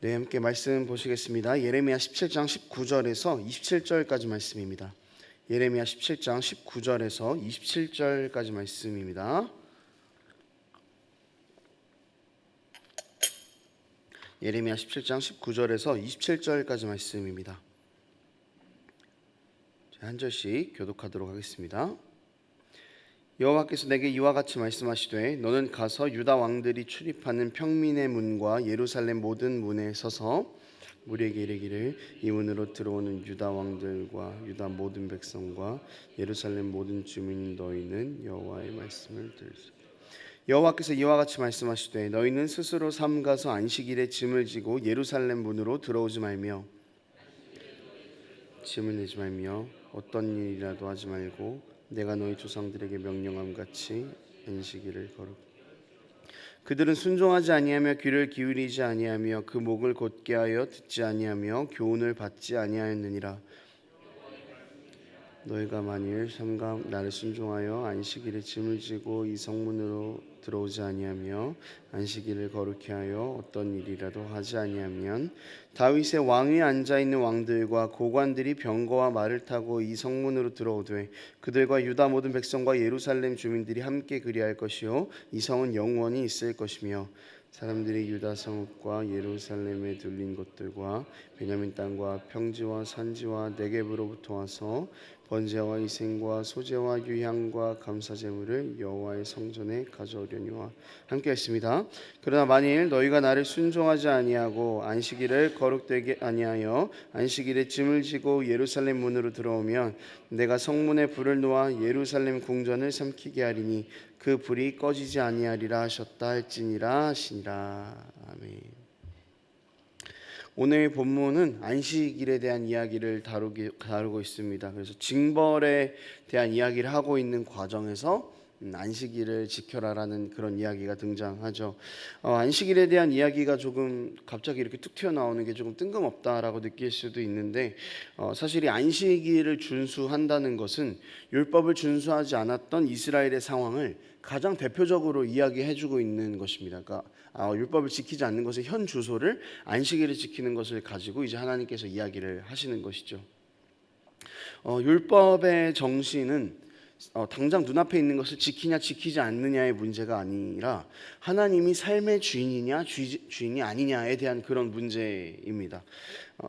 네, 함께 말씀 보시겠습니다. 예레미야 17장 19절에서 27절까지 말씀입니다. 예레미야 17장 19절에서 27절까지 말씀입니다. 예레미야 17장 19절에서 27절까지 말씀입니다. 자, 한 절씩 교독하도록 하겠습니다. 여호와께서 내게 이와 같이 말씀하시되 너는 가서 유다 왕들이 출입하는 평민의 문과 예루살렘 모든 문에 서서 우리에게 이르기를 이 문으로 들어오는 유다 왕들과 유다 모든 백성과 예루살렘 모든 주민 너희는 여호와의 말씀을 들으라. 여호와께서 이와 같이 말씀하시되 너희는 스스로 삼가서 안식일에 짐을 지고 예루살렘 문으로 들어오지 말며 짐을 내지 말며 어떤 일이라도 하지 말고 내가 너희 조상들에게 명령함 같이 안식일을 거룩 그들은 순종하지 아니하며 귀를 기울이지 아니하며 그 목을 곧게 하여 듣지 아니하며 교훈을 받지 아니하였느니라 너희가 만일 삼가 나를 순종하여 안식일에 짐을 지고 이 성문으로 들어오지 아니하며 안식일을 거룩히 하여 어떤 일이라도 하지 아니하면 다윗의 왕위에 앉아 있는 왕들과 고관들이 병거와 말을 타고 이 성문으로 들어오되 그들과 유다 모든 백성과 예루살렘 주민들이 함께 그리할 것이요 이 성은 영원히 있을 것이며 사람들이 유다 성읍과 예루살렘에 둘린 곳들과 베냐민 땅과 평지와 산지와 네겝으로부터 와서 번제와 희생과 소제와 유향과 감사 제물을 여호와의 성전에 가져오려니와 함께 했습니다. 그러나 만일 너희가 나를 순종하지 아니하고 안식일을 거룩되게 아니하여 안식일에 짐을 지고 예루살렘 문으로 들어오면 내가 성문에 불을 놓아 예루살렘 궁전을 삼키게 하리니 그 불이 꺼지지 아니하리라 하셨다 할지니라 하시니라 아멘. 오늘 본문은 안식일에 대한 이야기를 다루기, 다루고 있습니다. 그래서 징벌에 대한 이야기를 하고 있는 과정에서 음, 안식일을 지켜라라는 그런 이야기가 등장하죠. 어, 안식일에 대한 이야기가 조금 갑자기 이렇게 툭 튀어나오는 게 조금 뜬금없다라고 느낄 수도 있는데 어, 사실 이 안식일을 준수한다는 것은 율법을 준수하지 않았던 이스라엘의 상황을 가장 대표적으로 이야기해주고 있는 것입니다. 그러니까 아, 율법을 지키지 않는 것의 현 주소를 안식일을 지키는 것을 가지고 이제 하나님께서 이야기를 하시는 것이죠. 어, 율법의 정신은 어, 당장 눈앞에 있는 것을 지키냐 지키지 않느냐의 문제가 아니라 하나님이 삶의 주인이냐 주, 주인이 아니냐에 대한 그런 문제입니다. 어,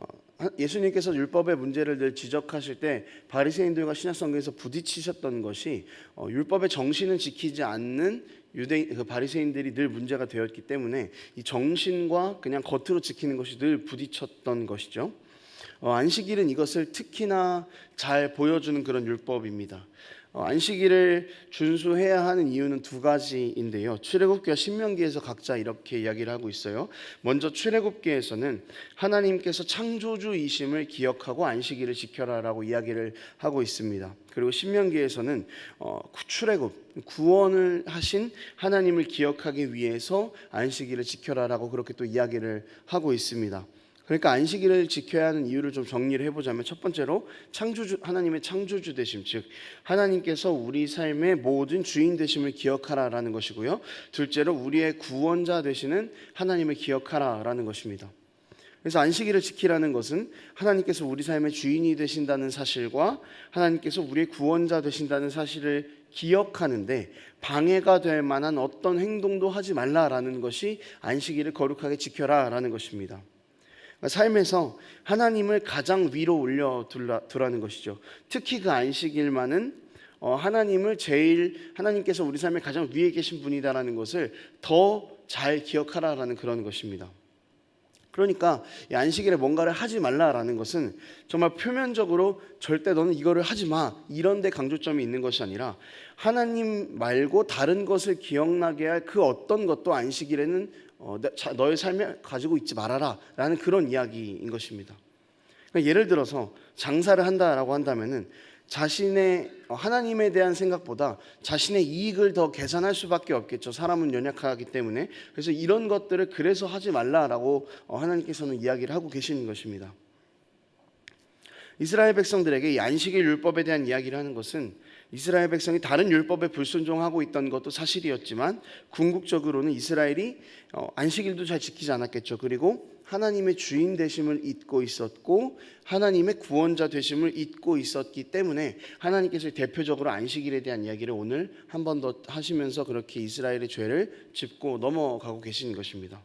예수님께서 율법의 문제를 늘 지적하실 때 바리새인들과 신약성경에서 부딪히셨던 것이 어, 율법의 정신을 지키지 않는 유대 그 바리새인들이 늘 문제가 되었기 때문에 이 정신과 그냥 겉으로 지키는 것이 늘 부딪혔던 것이죠. 어, 안식일은 이것을 특히나 잘 보여주는 그런 율법입니다. 어, 안식일을 준수해야 하는 이유는 두 가지인데요. 출애굽기와 신명기에서 각자 이렇게 이야기를 하고 있어요. 먼저 출애굽기에서는 하나님께서 창조주이심을 기억하고 안식일을 지켜라라고 이야기를 하고 있습니다. 그리고 신명기에서는 어, 출애굽 구원을 하신 하나님을 기억하기 위해서 안식일을 지켜라라고 그렇게 또 이야기를 하고 있습니다. 그러니까 안식일을 지켜야 하는 이유를 좀 정리를 해보자면 첫 번째로 창조주 하나님의 창조주 되심 즉 하나님께서 우리 삶의 모든 주인 되심을 기억하라라는 것이고요 둘째로 우리의 구원자 되시는 하나님을 기억하라라는 것입니다. 그래서 안식일을 지키라는 것은 하나님께서 우리 삶의 주인이 되신다는 사실과 하나님께서 우리의 구원자 되신다는 사실을 기억하는데 방해가 될 만한 어떤 행동도 하지 말라라는 것이 안식일을 거룩하게 지켜라라는 것입니다. 삶에서 하나님을 가장 위로 올려 두라는 것이죠. 특히 그 안식일만은 어, 하나님을 제일 하나님께서 우리 삶에 가장 위에 계신 분이다라는 것을 더 잘 기억하라라는 그런 것입니다. 그러니까 이 안식일에 뭔가를 하지 말라라는 것은 정말 표면적으로 절대 너는 이거를 하지 마 이런 데 강조점이 있는 것이 아니라 하나님 말고 다른 것을 기억나게 할 그 어떤 것도 안식일에는 어, 너의 삶에 가지고 있지 말아라라는 그런 이야기인 것입니다. 그러니까 예를 들어서 장사를 한다라고 한다면은 자신의 어, 하나님에 대한 생각보다 자신의 이익을 더 계산할 수밖에 없겠죠. 사람은 연약하기 때문에 그래서 이런 것들을 그래서 하지 말라라고 어, 하나님께서는 이야기를 하고 계시는 것입니다. 이스라엘 백성들에게 이 안식일 율법에 대한 이야기를 하는 것은 이스라엘 백성이 다른 율법에 불순종하고 있던 것도 사실이었지만 궁극적으로는 이스라엘이 어, 안식일도 잘 지키지 않았겠죠. 그리고 하나님의 주인 되심을 잊고 있었고 하나님의 구원자 되심을 잊고 있었기 때문에 하나님께서 대표적으로 안식일에 대한 이야기를 오늘 한 번 더 하시면서 그렇게 이스라엘의 죄를 짚고 넘어가고 계신 것입니다.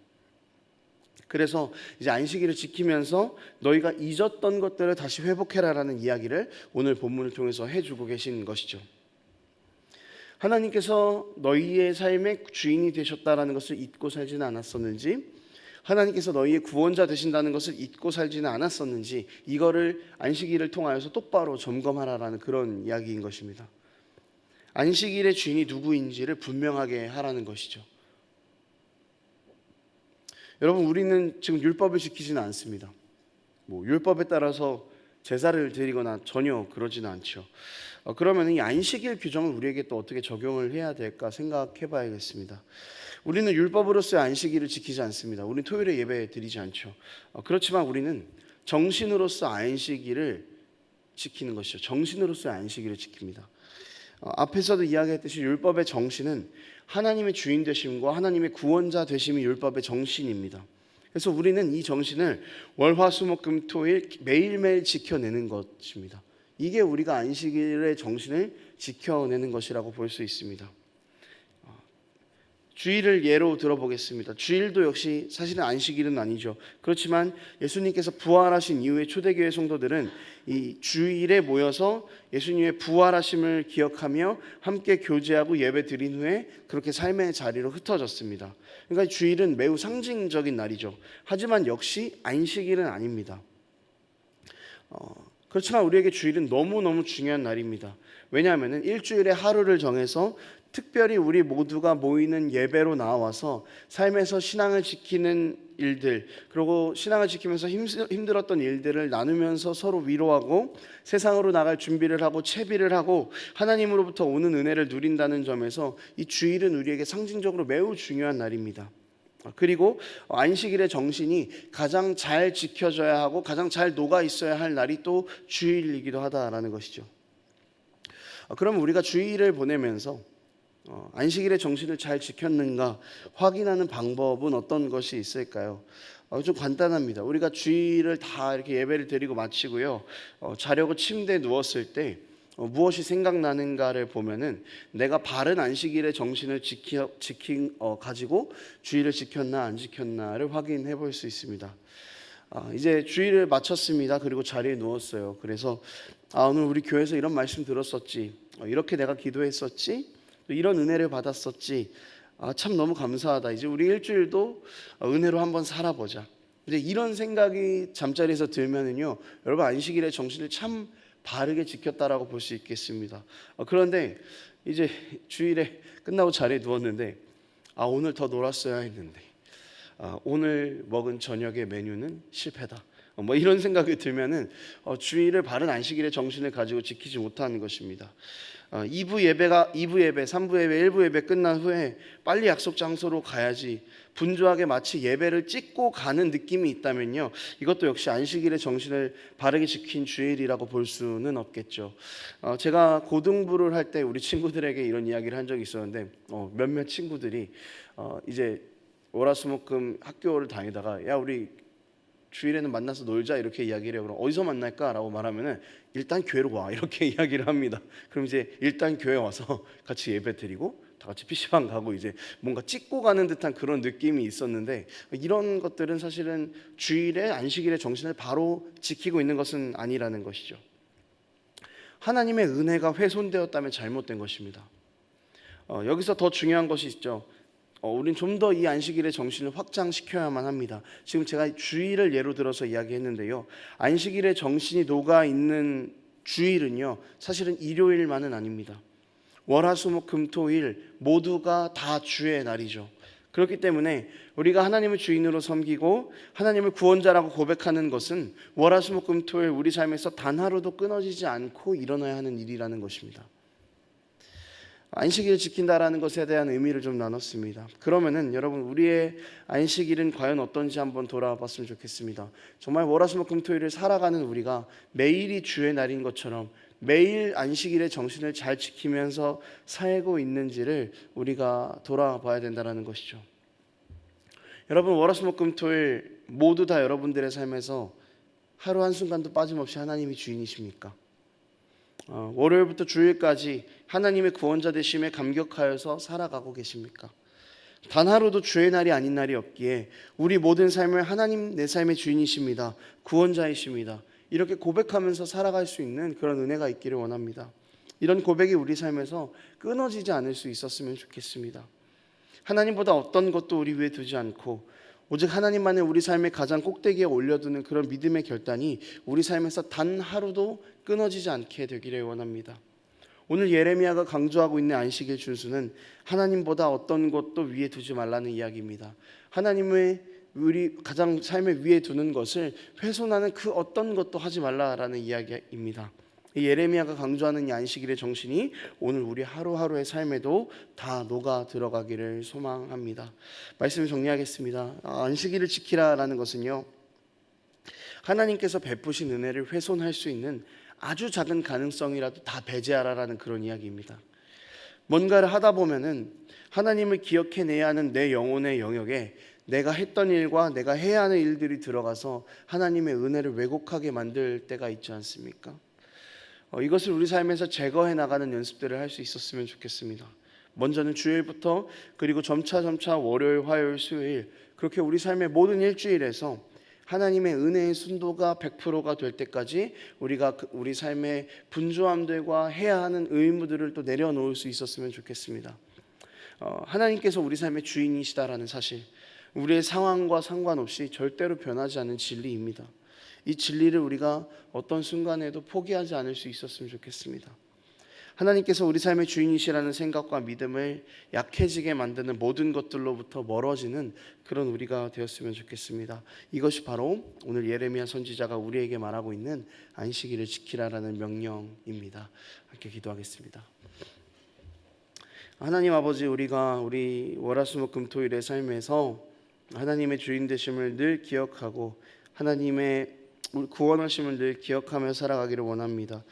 그래서 이제 안식일을 지키면서 너희가 잊었던 것들을 다시 회복해라라는 이야기를 오늘 본문을 통해서 해주고 계신 것이죠. 하나님께서 너희의 삶의 주인이 되셨다라는 것을 잊고 살지는 않았었는지 하나님께서 너희의 구원자 되신다는 것을 잊고 살지는 않았었는지 이거를 안식일을 통하여서 똑바로 점검하라라는 그런 이야기인 것입니다. 안식일의 주인이 누구인지를 분명하게 하라는 것이죠. 여러분 우리는 지금 율법을 지키지는 않습니다. 뭐 율법에 따라서 제사를 드리거나 전혀 그러지는 않죠. 어, 그러면 이 안식일 규정을 우리에게 또 어떻게 적용을 해야 될까 생각해 봐야겠습니다. 우리는 율법으로서의 안식일을 지키지 않습니다. 우리는 토요일에 예배 드리지 않죠. 어, 그렇지만 우리는 정신으로서 안식일을 지키는 것이죠. 정신으로서의 안식일을 지킵니다. 어, 앞에서도 이야기했듯이 율법의 정신은 하나님의 주인 되심과 하나님의 구원자 되심이 율법의 정신입니다. 그래서 우리는 이 정신을 월화수목금토일 매일매일 지켜내는 것입니다. 이게 우리가 안식일의 정신을 지켜내는 것이라고 볼 수 있습니다. 주일을 예로 들어보겠습니다. 주일도 역시 사실은 안식일은 아니죠. 그렇지만 예수님께서 부활하신 이후에 초대교회 성도들은 이 주일에 모여서 예수님의 부활하심을 기억하며 함께 교제하고 예배 드린 후에 그렇게 삶의 자리로 흩어졌습니다. 그러니까 주일은 매우 상징적인 날이죠. 하지만 역시 안식일은 아닙니다. 어, 그렇지만 우리에게 주일은 너무너무 중요한 날입니다. 왜냐하면 일주일에 하루를 정해서 특별히 우리 모두가 모이는 예배로 나와서 삶에서 신앙을 지키는 일들 그리고 신앙을 지키면서 힘들었던 일들을 나누면서 서로 위로하고 세상으로 나갈 준비를 하고 채비를 하고 하나님으로부터 오는 은혜를 누린다는 점에서 이 주일은 우리에게 상징적으로 매우 중요한 날입니다. 그리고 안식일의 정신이 가장 잘 지켜져야 하고 가장 잘 녹아 있어야 할 날이 또 주일이기도 하다라는 것이죠. 그럼 우리가 주일을 보내면서 어, 안식일의 정신을 잘 지켰는가 확인하는 방법은 어떤 것이 있을까요? 어, 좀 간단합니다. 우리가 주일을 다 이렇게 예배를 드리고 마치고요. 어, 자려고 침대에 누웠을 때 어, 무엇이 생각나는가를 보면은 내가 바른 안식일의 정신을 지키, 지킨 어, 가지고 주일을 지켰나 안 지켰나를 확인해 볼 수 있습니다. 아, 이제 주일을 마쳤습니다. 그리고 자리에 누웠어요. 그래서 아, 오늘 우리 교회에서 이런 말씀 들었었지. 어, 이렇게 내가 기도했었지. 이런 은혜를 받았었지. 아, 참 너무 감사하다. 이제 우리 일주일도 은혜로 한번 살아보자. 이제 이런 생각이 잠자리에서 들면은요, 여러분 안식일의 정신을 참 바르게 지켰다라고 볼 수 있겠습니다. 어, 그런데 이제 주일에 끝나고 자리에 누웠는데, 아 오늘 더 놀았어야 했는데, 아, 오늘 먹은 저녁의 메뉴는 실패다. 어, 뭐 이런 생각이 들면은 어, 주일을 바른 안식일의 정신을 가지고 지키지 못하는 것입니다. 2부 어, 예배가 2부 예배, 3부 예배, 1부 예배 끝난 후에 빨리 약속 장소로 가야지 분주하게 마치 예배를 찍고 가는 느낌이 있다면요. 이것도 역시 안식일의 정신을 바르게 지킨 주일이라고 볼 수는 없겠죠. 어, 제가 고등부를 할 때 우리 친구들에게 이런 이야기를 한 적이 있었는데 어, 몇몇 친구들이 어, 이제 월화수목금 학교를 다니다가 야 우리 주일에는 만나서 놀자 이렇게 이야기를 해요. 그럼 어디서 만날까라고 말하면은 일단 교회로 와 이렇게 이야기를 합니다. 그럼 이제 일단 교회 와서 같이 예배 드리고 다 같이 PC방 가고 이제 뭔가 찍고 가는 듯한 그런 느낌이 있었는데 이런 것들은 사실은 주일에 안식일의 정신을 바로 지키고 있는 것은 아니라는 것이죠. 하나님의 은혜가 훼손되었다면 잘못된 것입니다. 어, 여기서 더 중요한 것이 있죠. 어, 우린 좀 더 이 안식일의 정신을 확장시켜야만 합니다. 지금 제가 주일을 예로 들어서 이야기했는데요. 안식일의 정신이 녹아 있는 주일은요. 사실은 일요일만은 아닙니다. 월화수목금토일 모두가 다 주의 날이죠. 그렇기 때문에 우리가 하나님을 주인으로 섬기고 하나님을 구원자라고 고백하는 것은 월화수목금토일 우리 삶에서 단 하루도 끊어지지 않고 일어나야 하는 일이라는 것입니다. 안식일을 지킨다라는 것에 대한 의미를 좀 나눴습니다. 그러면은 여러분 우리의 안식일은 과연 어떤지 한번 돌아봤으면 좋겠습니다. 정말 월화수목금토일을 살아가는 우리가 매일이 주의 날인 것처럼 매일 안식일의 정신을 잘 지키면서 살고 있는지를 우리가 돌아봐야 된다는 것이죠. 여러분 월화수목금토일 모두 다 여러분들의 삶에서 하루 한 순간도 빠짐없이 하나님이 주인이십니까? 어, 월요일부터 주일까지 하나님의 구원자 되심에 감격하여서 살아가고 계십니까? 단 하루도 주의 날이 아닌 날이 없기에 우리 모든 삶을 하나님 내 삶의 주인이십니다. 구원자이십니다. 이렇게 고백하면서 살아갈 수 있는 그런 은혜가 있기를 원합니다. 이런 고백이 우리 삶에서 끊어지지 않을 수 있었으면 좋겠습니다. 하나님보다 어떤 것도 우리 위에 두지 않고 오직 하나님만을 우리 삶의 가장 꼭대기에 올려두는 그런 믿음의 결단이 우리 삶에서 단 하루도 끊어지지 않게 되기를 원합니다. 오늘 예레미야가 강조하고 있는 안식의 준수는 하나님보다 어떤 것도 위에 두지 말라는 이야기입니다. 하나님의 우리 가장 삶의 위에 두는 것을 훼손하는 그 어떤 것도 하지 말라라는 이야기입니다. 이 예레미야가 강조하는 이 안식일의 정신이 오늘 우리 하루하루의 삶에도 다 녹아 들어가기를 소망합니다. 말씀을 정리하겠습니다. 아, 안식일을 지키라라는 것은요. 하나님께서 베푸신 은혜를 훼손할 수 있는 아주 작은 가능성이라도 다 배제하라라는 그런 이야기입니다. 뭔가를 하다 보면은 하나님을 기억해내야 하는 내 영혼의 영역에 내가 했던 일과 내가 해야 하는 일들이 들어가서 하나님의 은혜를 왜곡하게 만들 때가 있지 않습니까? 어, 이것을 우리 삶에서 제거해 나가는 연습들을 할 수 있었으면 좋겠습니다. 먼저는 주일부터 그리고 점차 점차 월요일, 화요일, 수요일 그렇게 우리 삶의 모든 일주일에서 하나님의 은혜의 순도가 100%가 될 때까지 우리가 그- 우리 삶의 분주함들과 해야 하는 의무들을 또 내려놓을 수 있었으면 좋겠습니다. 어, 하나님께서 우리 삶의 주인이시다라는 사실, 우리의 상황과 상관없이 절대로 변하지 않는 진리입니다. 이 진리를 우리가 어떤 순간에도 포기하지 않을 수 있었으면 좋겠습니다. 하나님께서 우리 삶의 주인이시라는 생각과 믿음을 약해지게 만드는 모든 것들로부터 멀어지는 그런 우리가 되었으면 좋겠습니다. 이것이 바로 오늘 예레미야 선지자가 우리에게 말하고 있는 안식일을 지키라라는 명령입니다. 함께 기도하겠습니다. 하나님 아버지 우리가 우리 월화수목금토일의 삶에서 하나님의 주인 되심을 늘 기억하고 하나님의 구원하심을 늘 기억하며 살아가기를 원합니다.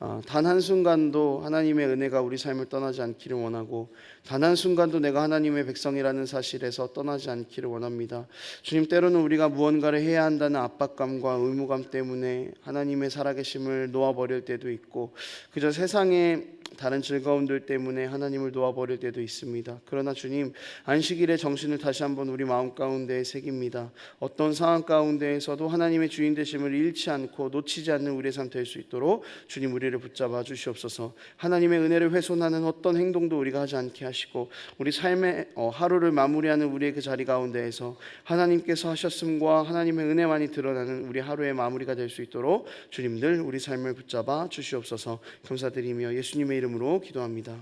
어, 단 한 순간도 하나님의 은혜가 우리 삶을 떠나지 않기를 원하고 단 한 순간도 내가 하나님의 백성이라는 사실에서 떠나지 않기를 원합니다. 주님 때로는 우리가 무언가를 해야 한다는 압박감과 의무감 때문에 하나님의 살아계심을 놓아버릴 때도 있고 그저 세상의 다른 즐거움들 때문에 하나님을 놓아버릴 때도 있습니다. 그러나 주님 안식일의 정신을 다시 한번 우리 마음 가운데에 새깁니다. 어떤 상황 가운데에서도 하나님의 주인 되심을 잃지 않고 놓치지 않는 우리의 삶 될 수 있도록 주님 우리를 붙잡아 주시옵소서. 하나님의 은혜를 훼손하는 어떤 행동도 우리가 하지 않게 하시고 우리 삶의 어, 하루를 마무리하는 우리의 그 자리 가운데에서 하나님께서 하셨음과 하나님의 은혜만이 드러나는 우리 하루의 마무리가 될 수 있도록 주님 늘 우리 삶을 붙잡아 주시옵소서. 감사드리며 예수님의 이름으로 기도합니다.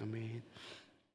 아멘.